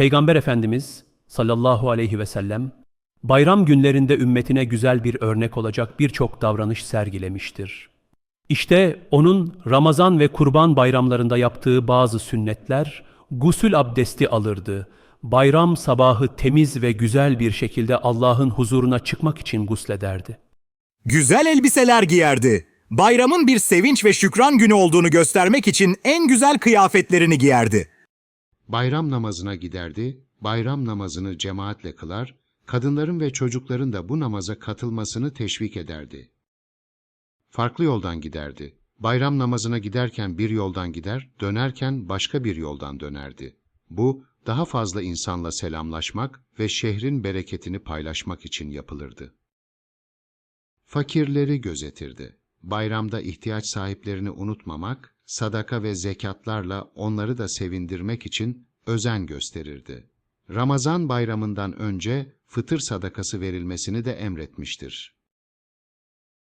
Peygamber Efendimiz sallallahu aleyhi ve sellem bayram günlerinde ümmetine güzel bir örnek olacak birçok davranış sergilemiştir. İşte onun Ramazan ve Kurban bayramlarında yaptığı bazı sünnetler, gusül abdesti alırdı. Bayram sabahı temiz ve güzel bir şekilde Allah'ın huzuruna çıkmak için guslederdi. Güzel elbiseler giyerdi. Bayramın bir sevinç ve şükran günü olduğunu göstermek için en güzel kıyafetlerini giyerdi. Bayram namazına giderdi, bayram namazını cemaatle kılar, kadınların ve çocukların da bu namaza katılmasını teşvik ederdi. Farklı yoldan giderdi. Bayram namazına giderken bir yoldan gider, dönerken başka bir yoldan dönerdi. Bu, daha fazla insanla selamlaşmak ve şehrin bereketini paylaşmak için yapılırdı. Fakirleri gözetirdi. Bayramda ihtiyaç sahiplerini unutmamak, sadaka ve zekatlarla onları da sevindirmek için özen gösterirdi. Ramazan bayramından önce fıtır sadakası verilmesini de emretmiştir.